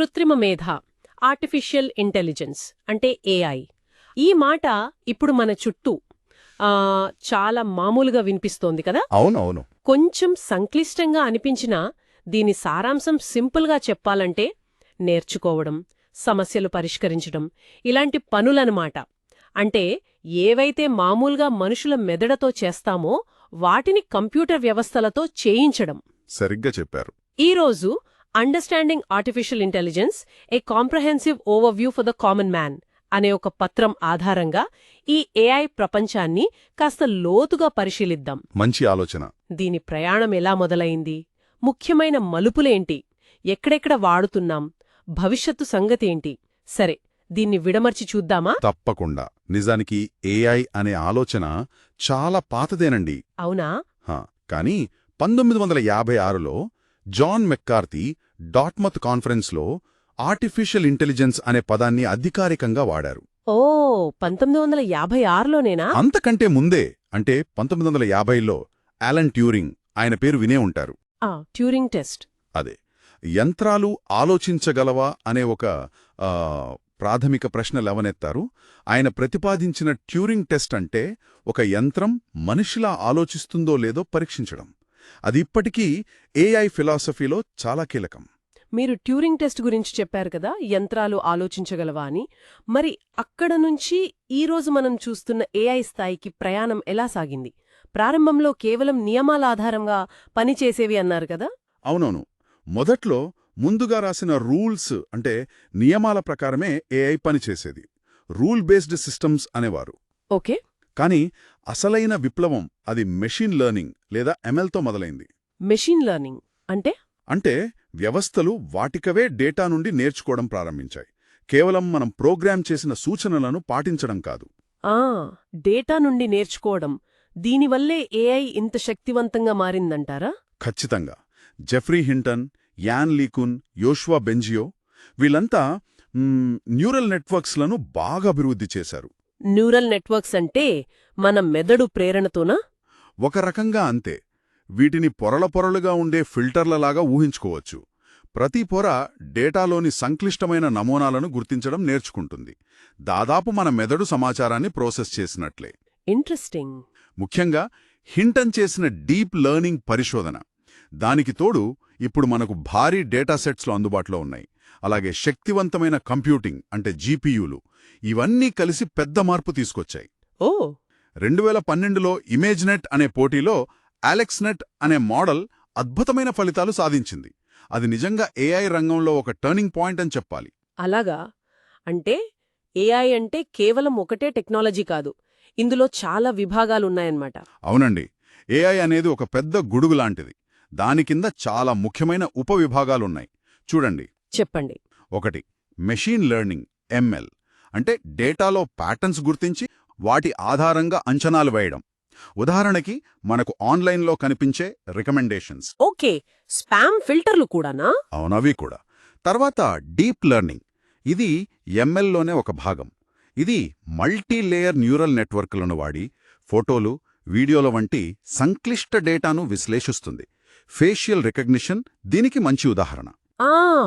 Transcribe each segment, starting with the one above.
కృత్రిమ మేధ artificial intelligence అంటే ఏఐ ఈ మాట ఇప్పుడు మన చుట్టూ చాలా మామూలుగా వినిపిస్తోంది కదా? అవునవును. కొంచెం సంక్లిష్టంగా అనిపించినా దీని సారాంశం సింపుల్గా చెప్పాలంటే నేర్చుకోవడం సమస్యలు పరిష్కరించడం ఇలాంటి పనులనమాట. అంటే ఏవైతే మామూలుగా మనుషుల మెదడుతో చేస్తామో వాటిని కంప్యూటర్ వ్యవస్థలతో చేయించడం. సరిగ్గా చెప్పారు. ఈరోజు understanding artificial intelligence a comprehensive overview for the common man అనే ఒక పత్రం ఆధారంగా ఈ ఏఐ ప్రపంచాన్ని కాస్త లోతుగా పరిశీలిద్దాం. మంచి ఆలోచన. దీని ప్రయాణం ఎలా మొదలైంది? ముఖ్యమైన మలుపులేంటి? ఎక్కడెక్కడ వాడుతున్నాం? భవిష్యత్తు సంగతేంటి సరే దీన్ని విడమర్చి చూద్దామా? తప్పకుండా. నిజానికి ఏఐ అనే ఆలోచన చాలా పాతదేనండి. అవునా? హా, కానీ పంతొమ్మిది వందల యాభై ఆరులో జాన్ మెక్కార్తీ డాట్మత్ కాన్ఫరెన్స్లో ఆర్టిఫిషియల్ ఇంటెలిజెన్స్ అనే పదాన్ని అధికారికంగా వాడారు. ఓ పంతొమ్మిది వందల యాభై ఆరులోనేనా అంతకంటే ముందే అంటే పంతొమ్మిది వందల యాభైలో అలన్ ట్యూరింగ్ ఆయన పేరు వినే ఉంటారు. Turing test. అదే యంత్రాలు ఆలోచించగలవా అనే ఒక ప్రాథమిక ప్రశ్న లేవనెత్తారు ఆయన ప్రతిపాదించిన ట్యూరింగ్ టెస్ట్ అంటే ఒక యంత్రం మనిషిలా ఆలోచిస్తుందో లేదో పరీక్షించడం. అది ఇప్పటికీ ఏఐ ఫిలాసఫీలో చాలా కీలకం. మీరు ట్యూరింగ్ టెస్ట్ గురించి చెప్పారు కదా యంత్రాలు ఆలోచించగలవా అని. మరి అక్కడ నుంచి ఈ రోజు మనం చూస్తున్న ఏఐ స్థాయికి ప్రయాణం ఎలా సాగింది? ప్రారంభంలో కేవలం నియమాల ఆధారంగా పనిచేసేవి అన్నారు కదా? అవునవును. మొదట్లో ముందుగా రాసిన రూల్స్ అంటే నియమాల ప్రకారమే ఏఐ పనిచేసేది రూల్ బేస్డ్ సిస్టమ్స్ అనేవారు. ఓకే. కానీ అసలైన విప్లవం అది మెషిన్ లెర్నింగ్ లేదా ఎంఎల్తో మొదలైంది. మెషిన్ లెర్నింగ్ అంటే? అంటే వ్యవస్థలు వాటికవే డేటా నుండి నేర్చుకోవడం ప్రారంభించాయి. కేవలం మనం ప్రోగ్రామ్ చేసిన సూచనలను పాటించడం కాదు. ఆ డేటా నుండి నేర్చుకోవడం. దీనివల్లే ఏఐ ఇంత శక్తివంతంగా మారిందంటారా? ఖచ్చితంగా. Geoffrey Hinton Yann LeCun Yoshua Bengio వీళ్ళంతా న్యూరల్ నెట్వర్క్స్లను బాగా అభివృద్ధి చేశారు. న్యూరల్ నెట్వర్క్స్ అంటే మన మెదడు ప్రేరణతోనా? ఒక రకంగా అంతే. వీటిని పొరల పొరలుగా ఉండే ఫిల్టర్లలాగా ఊహించుకోవచ్చు. ప్రతి పొర డేటాలోని సంక్లిష్టమైన నమూనాలను గుర్తించడం నేర్చుకుంటుంది. దాదాపు మన మెదడు సమాచారాన్ని ప్రాసెస్ చేసినట్లే. ఇంట్రెస్టింగ్. ముఖ్యంగా హింటన్ చేసిన డీప్ లెర్నింగ్ పరిశోధన. దానికి తోడు ఇప్పుడు మనకు భారీ డేటాసెట్స్లో అందుబాటులో ఉన్నాయి. అలాగే శక్తివంతమైన కంప్యూటింగ్ అంటే జీపీయూలు. ఇవన్నీ కలిసి పెద్ద మార్పు తీసుకొచ్చాయి. ఓ! రెండు వేల పన్నెండులో ఇమేజ్నెట్ అనే పోటీలో అలెక్స్నెట్ అనే మోడల్ అద్భుతమైన ఫలితాలు సాధించింది. అది నిజంగా ఏఐ రంగంలో ఒక టర్నింగ్ పాయింట్ అని చెప్పాలి. అలాగా? అంటే ఏఐ అంటే కేవలం ఒకటే టెక్నాలజీ కాదు ఇందులో చాలా విభాగాలున్నాయన్నమాట. అవునండి. ఏఐ అనేది ఒక పెద్ద గుడుగు లాంటిది. దాని కింద చాలా ముఖ్యమైన ఉపవిభాగాలున్నాయి చూడండి. చెప్పండి. ఒకటి మెషీన్ లెర్నింగ్ ఎంఎల్. అంటే డేటాలో ప్యాటర్న్స్ గుర్తించి వాటి ఆధారంగా అంచనాలు వేయడం. ఉదాహరణకి మనకు ఆన్లైన్లో కనిపించే రికమెండేషన్స్. ఓకే స్పామ్ ఫిల్టర్లు కూడానా? అవునవి కూడా. తర్వాత డీప్ లెర్నింగ్. ఇది ఎంఎల్లోనే ఒక భాగం. ఇది మల్టీ లేయర్ న్యూరల్ నెట్వర్క్లను వాడి ఫోటోలు వీడియోల వంటి సంక్లిష్ట డేటాను విశ్లేషిస్తుంది. ఫేషియల్ రికగ్నిషన్ దీనికి మంచి ఉదాహరణ.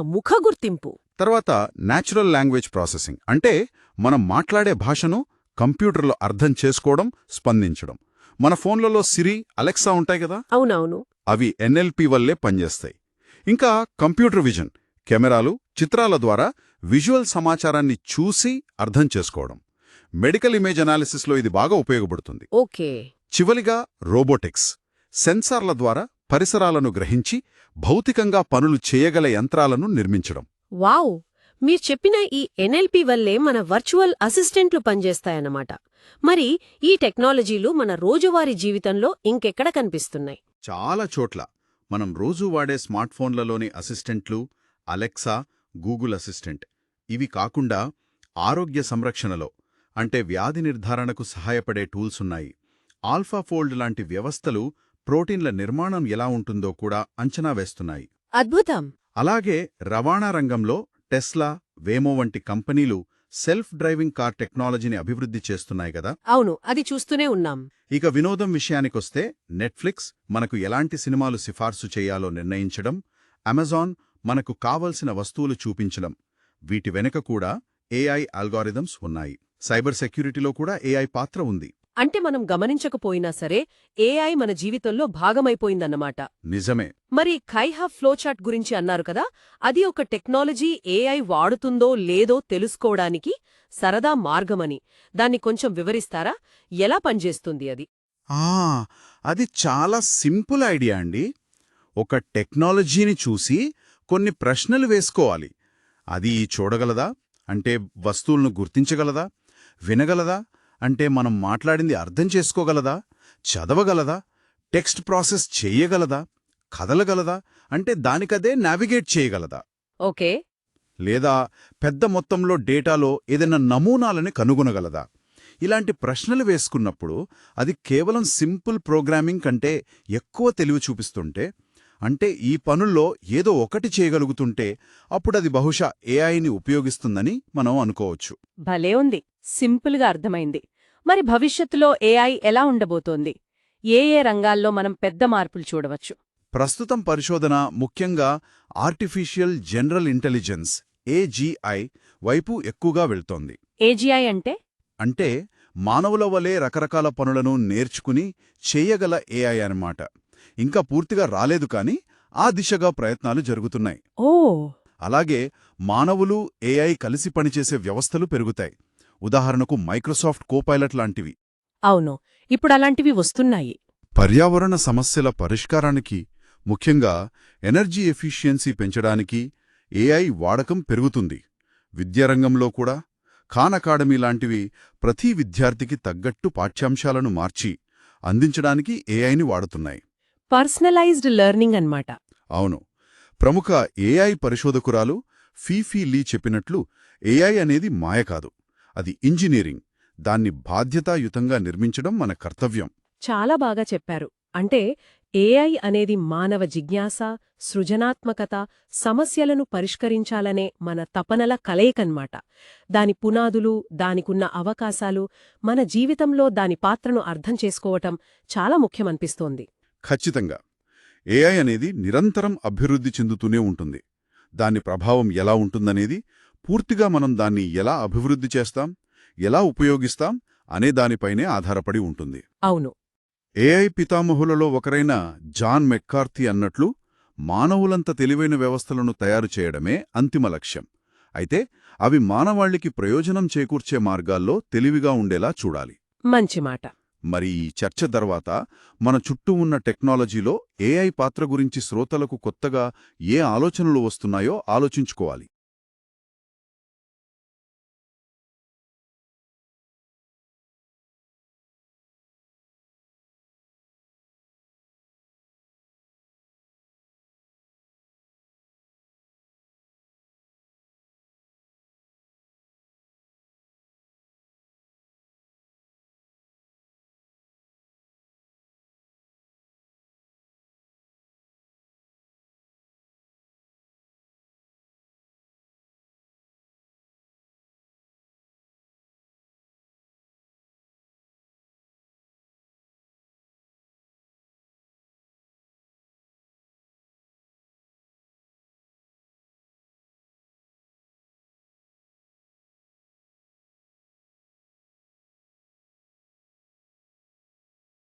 ముఖ గుర్తింపు. తర్వాత న్యాచురల్ లాంగ్వేజ్ ప్రాసెసింగ్. అంటే మనం మాట్లాడే భాషను కంప్యూటర్లో అర్థం చేసుకోవడం స్పందించడం. మన ఫోన్లలో సిరి అలెక్సా ఉంటాయి కదా? అవునవును. అవి ఎన్ఎల్పి వల్లే పనిచేస్తాయి. ఇంకా కంప్యూటర్ విజన్ కెమెరాలు చిత్రాల ద్వారా విజువల్ సమాచారాన్ని చూసి అర్థం చేసుకోవడం. మెడికల్ ఇమేజ్ అనాలిసిస్లో ఇది బాగా ఉపయోగపడుతుంది. ఓకే. చివలిగా రోబోటిక్స్ సెన్సార్ల ద్వారా పరిసరాలను గ్రహించి భౌతికంగా పనులు చేయగల యంత్రాలను నిర్మించడం. వావ్! మీరు చెప్పిన ఈ ఎన్ఎల్పి వల్లే మన వర్చువల్ అసిస్టెంట్లు పనిచేస్తాయన్నమాట. మరి ఈ టెక్నాలజీలు మన రోజువారీ జీవితంలో ఇంకెక్కడ కనిపిస్తున్నాయి? చాలా చోట్ల. మనం రోజూ వాడే స్మార్ట్ఫోన్లలోని అసిస్టెంట్లు అలెక్సా గూగుల్ అసిస్టెంట్. ఇవి కాకుండా ఆరోగ్య సంరక్షణలో అంటే వ్యాధి నిర్ధారణకు సహాయపడే టూల్స్ ఉన్నాయి. ఆల్ఫాఫోల్డ్ లాంటి వ్యవస్థలు ప్రోటీన్ల నిర్మాణం ఎలా ఉంటుందో కూడా అంచనా వేస్తున్నాయి. అద్భుతం! అలాగే రవాణా రంగంలో టెస్లా వేమో వంటి కంపెనీలు సెల్ఫ్ డ్రైవింగ్ కార్ టెక్నాలజీని అభివృద్ధి చేస్తున్నాయి కదా? అవును అది చూస్తూనే ఉన్నాం. ఇక వినోదం విషయానికొస్తే నెట్ఫ్లిక్స్ మనకు ఎలాంటి సినిమాలు సిఫార్సు చేయాలో నిర్ణయించడం అమెజాన్ మనకు కావలసిన వస్తువులు చూపించడం వీటి వెనక కూడా ఏఐ అల్గారిథమ్స్ ఉన్నాయి. సైబర్ సెక్యూరిటీలో కూడా ఏఐ పాత్ర ఉంది. అంటే మనం గమనించకపోయినా సరే ఏఐ మన జీవితంలో భాగమైపోయిందన్నమాట. నిజమే. మరి కైహా ఫ్లోచాట్ గురించి అన్నారు కదా అది ఒక టెక్నాలజీ ఏఐ వాడుతుందో లేదో తెలుసుకోవడానికి సరదా మార్గమని. దాన్ని కొంచెం వివరిస్తారా? ఎలా పనిచేస్తుంది అది? ఆ అది చాలా సింపుల్ ఐడియా అండి. ఒక టెక్నాలజీని చూసి కొన్ని ప్రశ్నలు వేసుకోవాలి. అది చూడగలదా? అంటే వస్తువులను గుర్తించగలదా? వినగలదా? అంటే మనం మాట్లాడింది అర్థం చేసుకోగలదా? చదవగలదా? టెక్స్ట్ ప్రాసెస్ చేయగలదా? కదలగలదా? అంటే దానికదే నావిగేట్ చేయగలదా? ఓకే. లేదా పెద్ద మొత్తంలో డేటాలో ఏదైనా నమూనాలని కనుగొనగలదా? ఇలాంటి ప్రశ్నలు వేసుకున్నప్పుడు అది కేవలం సింపుల్ ప్రోగ్రామింగ్ కంటే ఎక్కువ తెలివి చూపిస్తుంటే అంటే ఈ పనుల్లో ఏదో ఒకటి చేయగలుగుతుంటే అప్పుడది బహుశా ఏఐని ఉపయోగిస్తుందని మనం అనుకోవచ్చు. భలే ఉంది. సింపుల్గా అర్థమైంది. మరి భవిష్యత్తులో ఏఐ ఎలా ఉండబోతోంది? ఏ ఏ రంగాల్లో మనం పెద్ద మార్పులు చూడవచ్చు? ప్రస్తుతం పరిశోధన ముఖ్యంగా ఆర్టిఫిషియల్ జనరల్ ఇంటెలిజెన్స్ ఏజీఐ వైపు ఎక్కువగా వెళ్తోంది. ఏజీఐ అంటే? అంటే మానవుల వలె రకరకాల పనులను నేర్చుకుని చేయగల ఏఐ అన్నమాట. ఇంకా పూర్తిగా రాలేదు కాని ఆ దిశగా ప్రయత్నాలు జరుగుతున్నాయి. ఓ! అలాగే మానవులు ఏఐ కలిసి పనిచేసే వ్యవస్థలు పెరుగుతాయి. ఉదాహరణకు మైక్రోసాఫ్ట్ కోపైలట్ లాంటివి. అవును ఇప్పుడు అలాంటివి వస్తున్నాయి. పర్యావరణ సమస్యల పరిష్కారానికి ముఖ్యంగా ఎనర్జీ ఎఫిషియన్సీ పెంచడానికి ఏఐ వాడకం పెరుగుతుంది. విద్యారంగంలో కూడా ఖాన్ అకాడమీ లాంటివి ప్రతి విద్యార్థికి తగ్గట్టు పాఠ్యాంశాలను మార్చి అందించడానికి ఏఐని వాడుతున్నాయి. పర్సనలైజ్డ్ లెర్నింగ్ అన్నమాట. అవును ప్రముఖ ఏఐ పరిశోధకురాలు ఫీఫీ లీ చెప్పినట్లు ఏఐ అనేది మాయ కాదు. అది ఇంజనీరింగ్. దాన్ని బాధ్యతాయుతంగా నిర్మించడం మన కర్తవ్యం. చాలా బాగా చెప్పారు. అంటే ఏఐ అనేది మానవ జిజ్ఞాస సృజనాత్మకత సమస్యలను పరిష్కరించాలనే మన తపనల కలయికన్మాట. దాని పునాదులు దానికున్న అవకాశాలు మన జీవితంలో దాని పాత్రను అర్థం చేసుకోవటం చాలా ముఖ్యమనిపిస్తోంది. ఖచ్చితంగా. ఏఐ అనేది నిరంతరం అభివృద్ధి చెందుతూనే ఉంటుంది. దాని ప్రభావం ఎలా ఉంటుందనేది పూర్తిగా మనం దాన్ని ఎలా అభివృద్ధి చేస్తాం ఎలా ఉపయోగిస్తాం అనే దానిపైనే ఆధారపడి ఉంటుంది. అవును. ఏఐ పితామహులలో ఒకరైన జాన్ మెక్కార్థీ అన్నట్లు మానవులంత తెలివైన వ్యవస్థలను తయారు చేయడమే అంతిమ లక్ష్యం. అయితే అవి మానవాళికి ప్రయోజనం చేకూర్చే మార్గాల్లో తెలివిగా ఉండేలా చూడాలి. మంచి మాట. మరి ఈ చర్చ తర్వాత మన చుట్టూ ఉన్న టెక్నాలజీలో ఏఐ పాత్ర గురించి శ్రోతలకు కొత్తగా ఏ ఆలోచనలు వస్తున్నాయో ఆలోచించుకోవాలి.